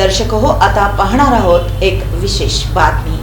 दर्शक हो आता पाहणार आहोत एक विशेष बातमी.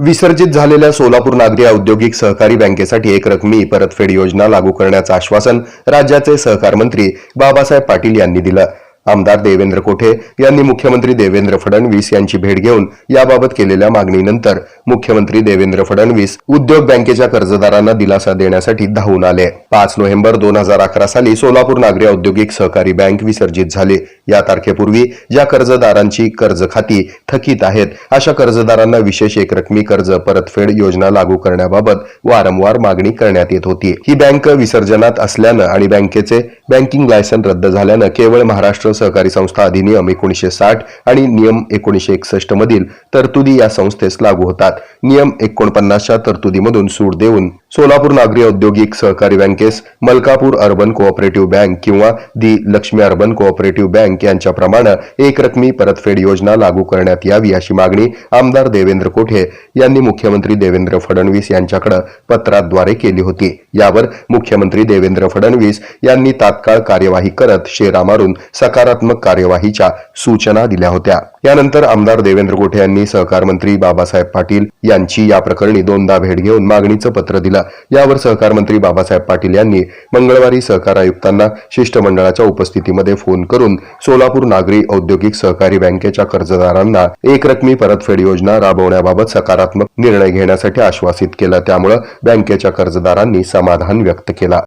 विसर्जित झालेल्या सोलापूर नागरी औद्योगिक सहकारी बँकेसाठी एक रकमी परतफेड योजना लागू करण्याचं आश्वासन राज्याचे सहकार मंत्री बाबासाहेब पाटील यांनी दिलं. आमदार देवेंद्र कोठे यांनी मुख्यमंत्री देवेंद्र फडणवीस यांची भेट घेऊन याबाबत केलेल्या मागणीनंतर मुख्यमंत्री देवेंद्र फडणवीस उद्योग बँकेच्या कर्जदारांना दिलासा देण्यासाठी धावून आले. पाच नोव्हेंबर दोन हजार अकरा साली सोलापूर नागरी औद्योगिक सहकारी बँक विसर्जित झाली. या तारखेपूर्वी ज्या कर्जदारांची कर्ज खाती थकीत आहेत अशा कर्जदारांना विशेष एकरकमी कर्ज परतफेड योजना लागू करण्याबाबत वारंवार मागणी करण्यात येत होती. ही बँक विसर्जनात असल्यानं आणि बँकेचे बँकिंग लायसन रद्द झाल्यानं केवळ महाराष्ट्र सहकारी संस्था अधिनियम एकोणीशे साठ आणि नियम एकोणीशे एकसष्ट मधील तरतुदी या संस्थेस लागू होतात. नियम एकोणपन्नासच्या तरतुदीमधून सूट देऊन सोलापूर नागरी औद्योगिक सहकारी बँकेस मलकापूर अर्बन कोऑपरेटिव्ह बँक किंवा the Laxmi urban cooperative bank यांच्याप्रमाणे एकरकमी परतफेड योजना लागू करण्यात यावी अशी मागणी आमदार देवेंद्र कोठे यांनी मुख्यमंत्री देवेंद्र फडणवीस यांच्याकडे पत्राद्वारे केली होती. यावर मुख्यमंत्री देवेंद्र फडणवीस यांनी तात्काळ कार्यवाही करत शेरा मारून सकारात्मक कार्यवाहीच्या सूचना दिल्या होत्या. यानंतर आमदार देवेंद्र गोठे यांनी सहकार मंत्री बाबासाहेब पाटील यांची या प्रकरणी दोनदा भेट घेऊन मागणीचं पत्र दिलं. यावर सहकार मंत्री बाबासाहेब पाटील यांनी मंगळवारी सहकार आयुक्तांना शिष्टमंडळाच्या उपस्थितीमध्ये फोन करून सोलापूर नागरी औद्योगिक सहकारी बँकेच्या कर्जदारांना एकरकमी परतफेड योजना राबवण्याबाबत सकारात्मक निर्णय घेण्यासाठी आश्वासित केलं. त्यामुळे बँकेच्या कर्जदारांनी समाधान व्यक्त केला.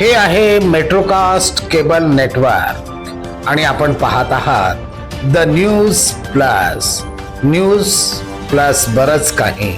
हे आहे मेट्रोकास्ट केबल नेटवर्क आणि आपण पाहत आहात the news plus news plus बरच काही.